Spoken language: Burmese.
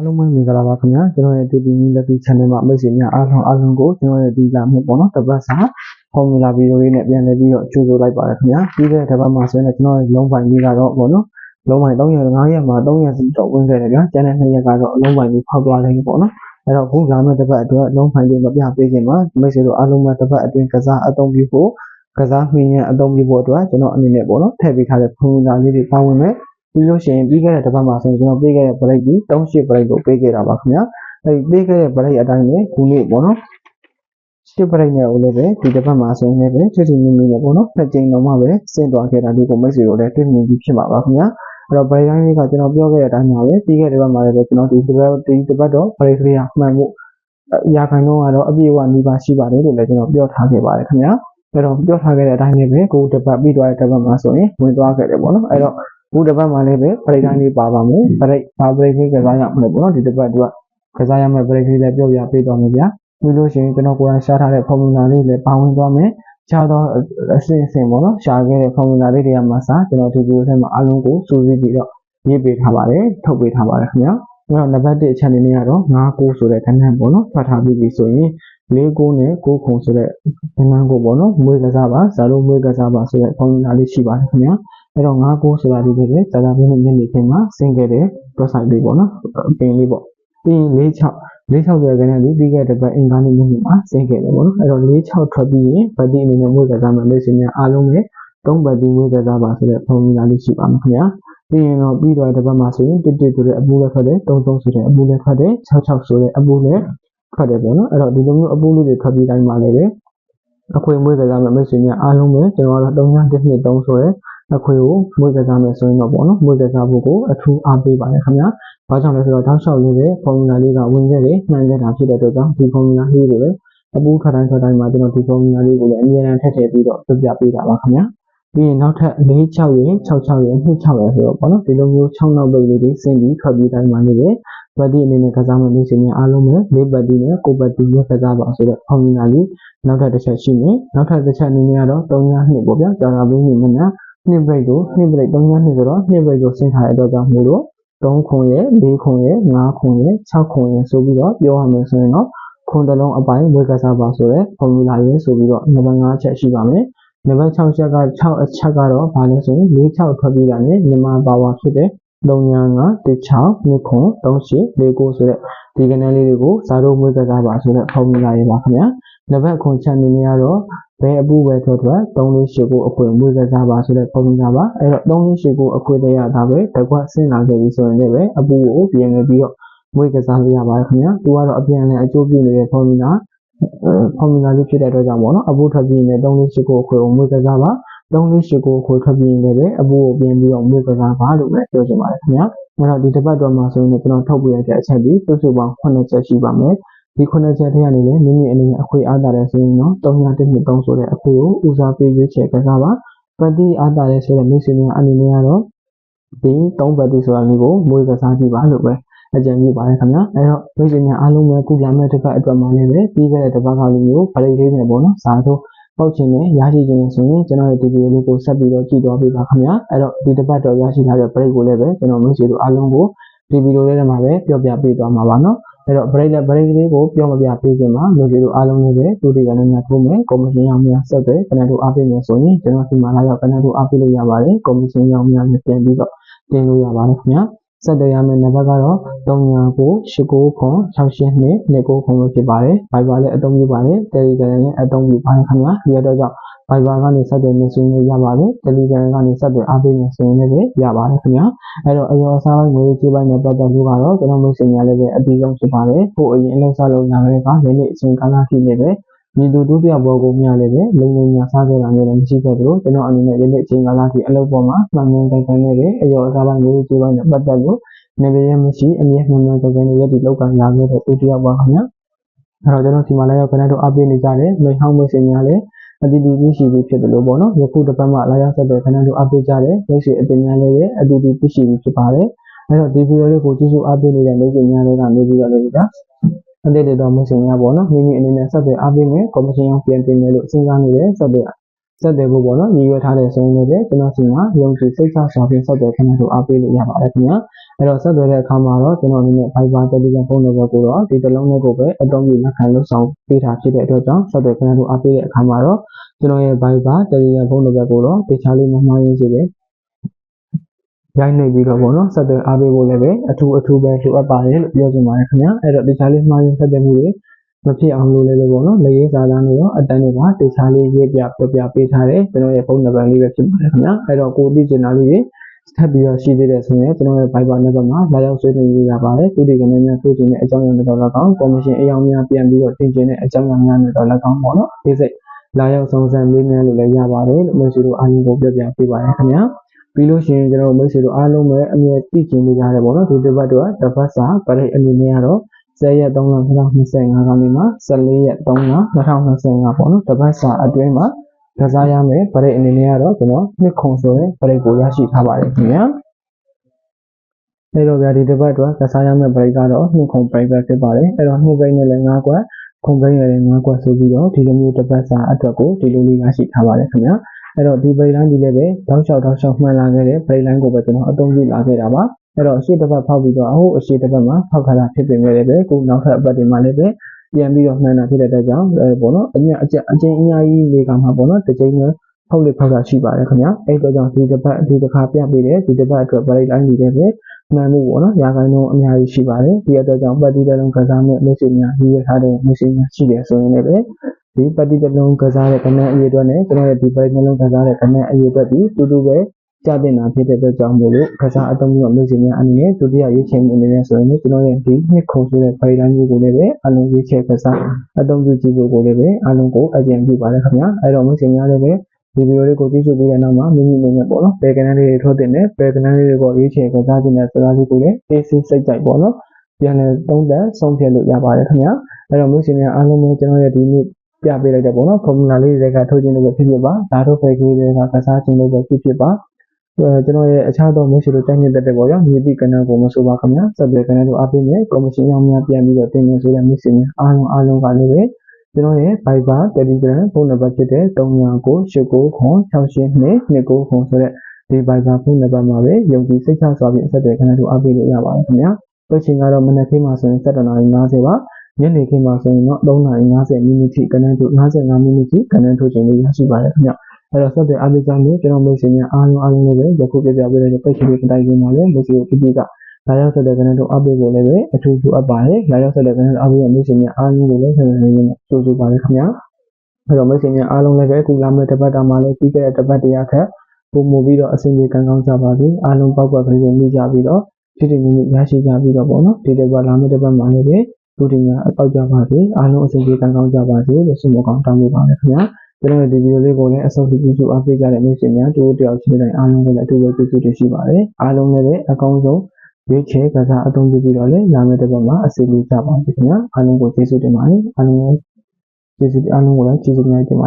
အားလုံးပဲမင်္ဂလာပါခင်ဗျာကျွန်တော်ရဲ့ 2D Lucky Channel မှာမိတ်ဆွေများအားလုံးအားလုံးကိုကျွန်တော်ရဲ့ဒီလာမျိုးပေါ့နော်တစ်ပတ်စာဖော်မြူလာဗီဒီယိုလေးနဲ့ပြန်လည်ပြီးတော့ကြိုဆိုလိုက်ပါတယ်ခင်ဗျာပြီးတဲ့တစ်ပတ်မှာဆိုရင်ကျွန်တော်ရဲ့လုံးပိုင်လေးကတော့ပေါ့နော်လုံးပိုင်3ရက်5ရက်မှာ3ရက်စီတော့ဝင်ခဲ့တယ်ဗျာကျန်တဲ့2ရက်ကတော့အလုံးပိုင်လေးဖောက်သွားတယ်ပေါ့နော်အဲ့တော့ခုလာမယ့်တစ်ပတ်အတွက်လုံးပိုင်လေးမပြပေးခင်မှာမိတ်ဆွေတို့အားလုံးပဲတစ်ပတ်အတွင်းကစားအသုံးပြုဖို့ကစားမှင်းရအသုံးပြုဖို့အတွက်ကျွန်တော်အနေနဲ့ပေါ့နော်ထည့်ပေးထားတဲ့ဖော်မြူလာလေးတွေပါဝင်မယ် ပြီးလို့ရှိရင်ပြီးခဲ့တဲ့တစ်ပတ်မှာဆိုရင်ကျွန်တော်ပေးခဲ့တဲ့ break ကြီး38 break ကိုပေးခဲ့တာပါခင်ဗျာအဲဒီပေးခဲ့တဲ့ break အတိုင်းပဲခုနေ့ပေါ့နော်ရှစ် break နဲ့ဦးလည်းပဲဒီတစ်ပတ်မှာဆိုရင်လည်းပဲချစ်ချင်မြင့်မြင့်နဲ့ပေါ့နော်နှစ်ကြိမ်တော့မှပဲဆင့်သွားခဲ့တာဒီကိုမိတ်ဆွေတို့လည်းတွေ့မြင်ပြီးဖြစ်မှာပါခင်ဗျာအဲ့တော့ break တိုင်းလေးကကျွန်တော်ပြောခဲ့တဲ့အတိုင်းပါပဲပြီးခဲ့တဲ့တစ်ပတ်မှာလည်းကျွန်တော်ဒီတစ်ပတ်ဒီတစ်ပတ်တော့ break လေးကမှန်ဖို့ရာခိုင်နှုန်းကတော့အပြည့်အဝနှီးပါရှိပါတယ်လို့လည်းကျွန်တော်ပြောထားခဲ့ပါတယ်ခင်ဗျာအဲ့တော့ပြောထားခဲ့တဲ့အတိုင်းပဲကိုတစ်ပတ်ပြီးသွားတဲ့တစ်ပတ်မှာဆိုရင်ဝင်သွားခဲ့တယ်ပေါ့နော်အဲ့တော့ ခုတစ်ပတ်မှာလည်းပဲပရိတ်တိုင်းလေးပါပါမယ်ပရိတ်ဘာပရိတ်လေးကစားရမလဲပေါ့နော်ဒီတစ်ပတ်ကကစားရမယ့်ပရိတ်လေးလည်းပြောပြပေးသွားမယ်ဗျာပြီးလို့ရှိရင်ကျွန်တော်ကိုယ်တိုင်ရှားထားတဲ့ formula လေးလည်းပါဝင်သွားမယ်ခြားသောအဆင့်အဆင့်ပေါ့နော်ရှာခဲ့တဲ့ formula လေးတွေကမှစကျွန်တော်ဒီဗီဒီယိုထဲမှာအားလုံးကိုစူးစီးပြီးတော့ရေးပေးထားပါတယ်ထုတ်ပေးထားပါတယ်ခင်ဗျာအဲ့တော့နံပါတ်1 channel လေးကတော့9ဆိုတဲ့ခဏပေါ့နော်ဖတ်ထားပြီးပြီဆိုရင်၄ကိုနဲ့9ခုဆိုတဲ့ခဏကိုပေါ့နော်မွေးကစားပါဇာလို့မွေးကစားပါဆိုတဲ့ formula လေးရှိပါတယ်ခင်ဗျာ အဲ့တော့9ကိုဆိုတာဒီလိုပဲဇာတာပြင်းနဲ့ညနေခင်းမှာဆင်းခဲ့တဲ့ website လေးပေါ့နော်အပင်လေးပေါ့ပြီးရင်46 46ဆိုတဲ့ကနေပြီးခဲ့တဲ့ဘက်အင်္ဂါနေ့ညနေမှာဆင်းခဲ့တယ်ပေါ့နော်အဲ့တော့46ထွက်ပြီးရင်ဗတ်တီအနေနဲ့မွေးကစားမှာလို့ရှိရင်အားလုံးပဲ3ဗတ်တီမွေးကစားပါဆိုတဲ့ formula လေးရှိပါမှာခင်ဗျာပြီးရင်တော့ပြီးတော့တစ်ပတ်မှာဆိုရင်တစ်တစ်ဆိုတဲ့အပူလည်းထွက်တယ်33ဆိုတဲ့အပူလည်းထွက်တယ်66ဆိုတဲ့အပူလည်းထွက်တယ်ပေါ့နော်အဲ့တော့ဒီလိုမျိုးအပူလေးတွေထွက်ပြီးတိုင်းမှာလည်းပဲအခွင့်အရေးကစားမယ်မိတ်ဆွေများအားလုံးပဲကျွန်တော်ကတော့3ည1နှစ်3ဆိုတဲ့ အခွင့်ကိုမွေးကစားမယ်ဆိုရင်တော့ပေါ့နော်မွေးကစားဖို့ကိုအထူးအားပေးပါတယ်ခင်ဗျာ။ဘာကြောင့်လဲဆိုတော့တောက်လျှောက်လေးပဲ formula လေးကဝင်ခဲ့တယ်နှံခဲ့တာဖြစ်တဲ့အတွက်ကြောင့်ဒီ formula လေးကိုလည်းအပူထွက်တိုင်းထွက်တိုင်းမှာကျွန်တော်ဒီ formula လေးကိုလည်းအမြဲတမ်းထည့်ထည့်ပြီးတော့ပြပြပေးတာပါခင်ဗျာ။ပြီးရင်နောက်ထပ်46ရယ်66ရယ်26ရယ်ဆိုတော့ပေါ့နော်ဒီလိုမျိုး6နောက်ပိတ်လေးတွေစင်ပြီးထွက်ပြီးတိုင်းမှာနေပဲဘတ်တီအနေနဲ့ကစားမယ့်လူရှင်များအားလုံးပဲ၄ဘတ်တီနဲ့9ဘတ်တီနဲ့ကစားပါဆိုတဲ့ formula လေးနောက်ထပ်တစ်ချက်ရှိနေနောက်ထပ်တစ်ချက်အနေနဲ့ကတော့3ညနှစ်ပေါ့ဗျာကြာတာပေးနေမှာ နှစ်ဘရိတ်ကိုနှစ်ဘရိတ်3ညနှစ်ဆိုတော့နှစ်ဘရိတ်ကိုဆင်းထားတဲ့အတွက်ကြောင့်မို့လို့3ခွန်ရဲ့4ခွန်ရဲ့5ခွန်ရဲ့6ခွန်ရဲ့ဆိုပြီးတော့ပြောရမယ်ဆိုရင်တော့ခွန်တလုံးအပိုင်းဝေကစားပါဆိုတဲ့ formula ရေးဆိုပြီးတော့နံပါတ်5ချက်ရှိပါမယ်နံပါတ်6ချက်က6အချက်ကတော့ဘာလဲဆိုရင်4 6ထွက်ပြီးတာနဲ့မြန်မာပါဝါဖြစ်တဲ့3ညာ9 16 2ခွန်38 49ဆိုတဲ့ဒီကနန်းလေးတွေကိုဇာတို့မွေးကစားပါဆိုတဲ့ formula ရေးပါခင်ဗျာ နံပါတ်ခွန်ချက်အနေနဲ့ကတော့ဘယ်အပူပဲထွက်ထွက်348ကိုအခွင့်မွေးကစားပါဆိုတဲ့ formula ပါအဲ့တော့348ကိုအခွင့်တရတာပဲတစ်ခွက်ဆင်းလာခဲ့ပြီဆိုရင်လည်းအပူကိုပြင်နေပြီးတော့မွေးကစားလို့ရပါတယ်ခင်ဗျာသူကတော့အပြန်နဲ့အကျိုးပြုနေတဲ့ formula ဖော်မြူလာလေးဖြစ်တဲ့အတွက်ကြောင့်ပေါ့နော်အပူထွက်ပြီးရင်348ကိုအခွင့်ကိုမွေးကစားပါ348ကိုအခွင့်ထွက်ပြီးရင်လည်းအပူကိုပြင်ပြီးတော့မွေးကစားပါလို့ပဲပြောချင်ပါတယ်ခင်ဗျာအဲ့တော့ဒီတစ်ပတ်တော့မှာဆိုရင်ကျွန်တော်ထုတ်ပြရတဲ့အချက်ဒီစုစုပေါင်း9ချက်ရှိပါမယ် ဒီခုနှစ်ချက်ထဲကနေလည်းမိမိအနေနဲ့အခွေအားတာတယ်ဆိုရင်တော့3ညတစ်နှစ်3ဆိုတဲ့အခွေကိုဦးစားပေးရွေးချယ်ကစားပါပတိအားတာတယ်ဆိုတဲ့မိတ်ဆွေများအနေနဲ့ကတော့ဒီ3ပတိဆိုတာမျိုးကိုမွေးကစားကြည့်ပါလို့ပဲအကြံပြုပါတယ်ခင်ဗျာအဲ့တော့မိတ်ဆွေများအားလုံးပဲခုလာမယ့်တစ်ပတ်အတွက်မှာလည်းပဲပြီးခဲ့တဲ့တစ်ပတ်ကလိုမျိုးဗရိတ်လေးနဲ့ပေါ့နော်ဇာတို့ပောက်ချင်နဲ့ရရှိခြင်းဆိုရင်ကျွန်တော်ရဲ့ဒီဗီဒီယိုလေးကိုဆက်ပြီးတော့ကြည့်သွားပေးပါခင်ဗျာအဲ့တော့ဒီတစ်ပတ်တော့ရရှိထားတဲ့ break ကိုလည်းပဲကျွန်တော်မိတ်ဆွေတို့အားလုံးကိုဒီဗီဒီယိုလေးထဲမှာပဲပြောပြပေးသွားမှာပါနော် အဲ့တော့ break နဲ့ break လေးကိုပြောမပြပေးခင်မှာလူတွေတို့အားလုံးလည်းပဲသူတွေကလည်းများထိုးမယ်ကော်မရှင်ရောက်များဆက်ပဲကနတို့အားပေးမယ်ဆိုရင်ကျွန်တော်ဒီမှာလာရောက်ကနတို့အားပေးလို့ရပါတယ်ကော်မရှင်ရောက်များနဲ့ပြန်ပြီးတော့တင်လို့ရပါတယ်ခင်ဗျာ ဆက်သွယ်ရမယ့်နံပါတ်ကတော့39 89ခွန်682 29ခွန်လို့ဖြစ်ပါတယ်။ Viber လည်းအသုံးပြုပါတယ်။ Telegram လည်းအသုံးပြုပါတယ်ခင်ဗျာ။ဒီတော့ကြောင့် Viber ကနေဆက်သွယ်နေဆိုရင်ရပါတယ်။ Telegram ကနေဆက်သွယ်အားပေးနေဆိုရင်လည်းရပါတယ်ခင်ဗျာ။အဲ့တော့အရောအစားပိုင်းငွေကြေးပိုင်းနဲ့ပတ်သက်လို့ကတော့ကျွန်တော်မိတ်ဆွေများလည်းပဲအပြီးဆုံးဖြစ်ပါတယ်။ဟိုအရင်အလုပ်စားလုပ်ညာလည်းကလည်းနေ့အချိန်ကာလဖြစ်နေတယ်။ မြေသူဒုတိယဘောကိုများလည်းပဲလိမ့်လိမ့်များစားခဲ့တာမျိုးလည်းမရှိခဲ့သလိုကျွန်တော်အနေနဲ့ဒီနေ့အချိန်ကာလထိအလုပ်ပေါ်မှာမှန်မှန်ကန်ကန်နဲ့အရောအစားပိုင်းငွေကြေးပိုင်းနဲ့ပတ်သက်လို့နေပရမရှိအမြဲမှန်မှန်ကန်ကန်နဲ့ရည်တည်လောက်ကန်လာခဲ့တဲ့သူတယောက်ပါခင်ဗျာအဲ့တော့ကျွန်တော်ဒီမှာလည်းခဏတော့အပေးနေကြတယ်မိဟောင်းမစင်များလည်းအတီးတီးပြီးရှိပြီးဖြစ်တယ်လို့ပေါ့နော်ယခုတစ်ပတ်မှလာရောက်ဆက်တဲ့ခဏတော့အပေးကြတယ်မိတ်ဆွေအတင်များလည်းပဲအတီးတီးပြီးရှိပြီးဖြစ်ပါတယ်အဲ့တော့ဒီဗီဒီယိုလေးကိုကြည့်ရှုအားပေးနေတဲ့မိတ်ဆွေများတွေကနေပြီးတော့လည်းကြာ အတိတ်တော်မိတ်ဆွေများပေါ့နော်မိမိအနေနဲ့ဆက်တဲ့အားပေးမယ်ကော်မရှင်အောင်ပြန်တင်မယ်လို့စဉ်းစားနေတယ်ဆက်တဲ့ဆက်သွယ်ဖို့ပေါ့နော်ရည်ရွယ်ထားတဲ့ဆိုရင်လည်းပဲကျွန်တော်စီမှာယုံကြည်စိတ်ချစွာဖြင့်ဆက်သွယ်ခဏတို့အားပေးလို့ရပါတယ်ခင်ဗျာအဲ့တော့ဆက်သွယ်တဲ့အခါမှာတော့ကျွန်တော်အနေနဲ့ Viber Telegram ဖုန်းနံပါတ်ကိုတော့ဒီတစ်လုံးလေးကိုပဲအသုံးပြုလက်ခံလို့ဆောင်ပေးထားဖြစ်တဲ့အတွက်ကြောင့်ဆက်သွယ်ခဏတို့အားပေးတဲ့အခါမှာတော့ကျွန်တော်ရဲ့ Viber Telegram ဖုန်းနံပါတ်ကိုတော့တခြားလေးမမှားရင်းစေပဲ ရိုက်နေပြီးတော့ပေါ့နော်ဆက်သွယ်အားပေးဖို့လည်းပဲအထူးအထူးပဲလိုအပ်ပါတယ်လို့ပြောချင်ပါတယ်ခင်ဗျာအဲ့တော့တခြားလေးမှားရင်းဆက်သွယ်မှုတွေမဖြစ်အောင်လို့လည်းပဲပေါ့နော်လက်ရေးစာသားတွေရောအတန်းတွေပါတခြားလေးရေးပြပြပြပေးထားတယ်ကျွန်တော်ရဲ့ဖုန်းနံပါတ်လေးပဲဖြစ်ပါတယ်ခင်ဗျာအဲ့တော့ကိုသိချင်တာလေးတွေထပ်ပြီးတော့ရှိသေးတယ်ဆိုရင်ကျွန်တော်ရဲ့ Viber နံပါတ်မှာလာရောက်ဆွေးနွေးရပါတယ်သူဒီကနေများဆိုချင်တဲ့အကြောင်းအရာတွေတော့၎င်းကော်မရှင်အယောင်များပြန်ပြီးတော့တင်ကျင်တဲ့အကြောင်းအရာများတွေတော့၎င်းပေါ့နော်ဒီစိတ်လာရောက်ဆောင်စံမေးမြန်းလို့လည်းရပါတယ်လို့မျိုးစီတို့အားလုံးကိုပြောပြပေးပါရခင်ဗျာ ပြီးလို့ရှိရင်ကျွန်တော်မျိုးစီတို့အားလုံးပဲအမြဲသိချင်နေကြတယ်ပေါ့နော်ဒီတစ်ပတ်တော့တစ်ပတ်စာပရိအနေနဲ့ကတော့10ရက်3လ2025ခန်းမှာ14ရက်3လ2025ပေါ့နော်တစ်ပတ်စာအတွင်းမှာကစားရမယ်ပရိအနေနဲ့ကတော့ကျွန်တော်နှစ်ခုဆိုတဲ့ပရိကိုရရှိထားပါတယ်ခင်ဗျာအဲ့တော့ဗျာဒီတစ်ပတ်အတွက်ကစားရမယ့်ပရိကတော့နှစ်ခုပရိပဲဖြစ်ပါတယ်အဲ့တော့နှစ်ပိနဲ့လည်း9ကွက်ခုံပိနဲ့လည်း9ကွက်ဆိုပြီးတော့ဒီလိုမျိုးတစ်ပတ်စာအတွက်ကိုဒီလိုလေးရရှိထားပါတယ်ခင်ဗျာ အဲ့တော့ဒီပရိလိုင်းဒီလည်းပဲတောက်လျှောက်တောက်လျှောက်မှန်လာခဲ့တဲ့ပရိလိုင်းကိုပဲကျွန်တော်အသုံးပြုလာခဲ့တာပါအဲ့တော့အရှိတစ်ပတ်ဖောက်ပြီးတော့အဟုတ်အရှိတစ်ပတ်မှာဖောက်ခါတာဖြစ်ပေမဲ့လည်းပဲကိုနောက်ထပ်အပတ်တွေမှာလည်းပဲပြန်ပြီးတော့မှန်တာဖြစ်တဲ့အတွက်ကြောင့်အဲပေါ့နော်အမြအကျအချင်းအများကြီးလေကမှာပေါ့နော်တစ်ချိန်နဲ့ဖောက်လေဖောက်တာရှိပါတယ်ခင်ဗျာအဲ့တော့ကြောင့်ဒီတစ်ပတ်ဒီတစ်ခါပြပေးတယ်ဒီတစ်ပတ်အတွက်ပရိလိုင်းဒီလည်းပဲမှန်မှုပေါ့နော်ရာခိုင်နှုန်းအများကြီးရှိပါတယ်ဒီအတွက်ကြောင့်ပတ်တီးတဲ့လုံးကစားမဲ့မိတ်ဆွေများရည်ရထားတဲ့မိတ်ဆွေများရှိတယ်ဆိုရင်လည်းပဲ ဒီပတ်တီးတဲ့လုံးကစားတဲ့ကနန်းအရေးအတွက်နဲ့ကျွန်တော်ရဲ့ဒီပရိနှလုံးကစားတဲ့ကနန်းအရေးအတွက်ဒီတူတူပဲကြတင်တာဖြစ်တဲ့အတွက်ကြောင့်မို့လို့ကစားအသုံးပြုမိတ်ဆွေများအနေနဲ့ဒုတိယရေးချင်မှုအနေနဲ့ဆိုရင်ကျွန်တော်ရဲ့ဒီနှစ်ခုဆိုတဲ့ပရိလိုင်းကြီးကိုလည်းပဲအလုံးရေးချက်ကစားအသုံးပြုကြည့်ဖို့ကိုလည်းပဲအလုံးကိုအကြံပြုပါတယ်ခင်ဗျာအဲ့တော့မိတ်ဆွေများလည်းပဲဒီဗီဒီယိုလေးကိုကြည့်ရှုပြီးတဲ့နောက်မှာမိမိအနေနဲ့ပေါ့နော်ဘယ်ကဏ္ဍလေးတွေထုတ်တင်တယ်ဘယ်ကဏ္ဍလေးတွေကိုရွေးချယ်ကစားခြင်းနဲ့စကားလေးကိုလည်းအေးဆေးစိတ်ကြိုက်ပေါ့နော်ပြန်လည်သုံးသပ်ဆုံးဖြတ်လို့ရပါတယ်ခင်ဗျာအဲ့တော့မျိုးစင်များအားလုံးပဲကျွန်တော်ရဲ့ဒီနေ့ ပြပေးလိုက်တဲ့ပေါ့နော်ဖော်မူလာလေးတွေကထုတ်ခြင်းလို့ပဲဖြစ်ဖြစ်ပါဒါတို့ပဲကြီးတွေကကစားခြင်းလို့ပဲဖြစ်ဖြစ်ပါအဲကျွန်တော်ရဲ့အခြားသောမျိုးစင်တို့တိုင်းနေတဲ့ပေါ့ရောမြေတိကဏ္ဍကိုမဆိုပါခင်ဗျာဆက်ပြီးကဏ္ဍတို့အားပေးမယ်ကော်မရှင်အောင်များပြန်ပြီးတော့တင်နေဆိုတဲ့မျိုးစင်များအားလုံးအားလုံးကလည်းပဲကျွန်တော်ရဲ့ Viber Telegram ဖုန်းနံပါတ်ဖြစ်တဲ့39989229ခွန်ဆိုတဲ့ဒီ Viber ဖုန်းနံပါတ်မှာပဲယုံကြည်စိတ်ချစွာဖြင့်အဆက်အသွယ်ခဏတို့အားပေးလို့ရပါတယ်ခင်ဗျာ။တွေ့ချင်ကတော့မနက်ခင်းမှာဆိုရင်7:50ပါ ညနေခင်းမှာဆိုရင်တော့3:50မိနစ်ထိကဏ္ဍတို့55မိနစ်ထိကဏ္ဍထုတ်ချိန်လေးရရှိပါတယ်ခင်ဗျာ။အဲ့တော့ဆက်သွယ်အားပေးကြလို့ကျွန်တော်မိတ်ဆွေများအားလုံးအားလုံးလည်းပဲယခုပြပြပေးတဲ့ပိတ်ချီလေးတိုင်းမှာလည်းမိတ်ဆွေတို့ပြပြကလာရောက်ဆက်တဲ့ကဏ္ဍတို့အားပေးဖို့လည်းပဲအထူးလိုအပ်ပါတယ်။လာရောက်ဆက်တဲ့ကဏ္ဍအားပေးရမိတ်ဆွေများအားလုံးကိုလည်းဆက်သွယ်ရင်းနဲ့ကြိုးစားပါရခင်ဗျာ။အဲ့တော့မိတ်ဆွေများအားလုံးလည်းပဲအခုလာမယ့်တစ်ပတ်တာမှာလည်းပြီးခဲ့တဲ့တစ်ပတ်တည်းရခက်ပုံမူပြီးတော့အဆင်ပြေကံကောင်းကြပါစေအားလုံးပေါက်ပွားကလေးမိကြပြီးတော့ဒီဒီမိမိရရှိကြပြီးတော့ပေါ့နော်ဒီတစ်ပတ်လာမယ့်တစ်ပတ်မှာလည်းပဲ လူတွေများအပေါက်ကြပါစေအားလုံးအဆင်ပြေကံကောင်းကြပါစေလို့ဆုမကောင်းတောင်းပေးပါရခင်ဗျာကျွန်တော်ဒီဗီဒီယိုလေးကိုလည်းအဆုံးထိကြည့်ရှုအားပေးကြတဲ့မိတ်ဆွေများတို့တယောက်ချင်းတိုင်းအားလုံးကိုလည်းအထူးပဲကျေးဇူးတင်ရှိပါတယ်အားလုံးလည်းပဲအကောင်းဆုံးရွေးချယ်ကစားအသုံးပြုပြီးတော့လည်းလာမယ့်တစ်ပတ်မှာအစီအလေးကြပါစေခင်ဗျာအားလုံးကိုကျေးဇူးတင်ပါတယ်အားလုံးကျေးဇူးအားလုံးကိုလည်းကျေးဇူးများတင်ပါ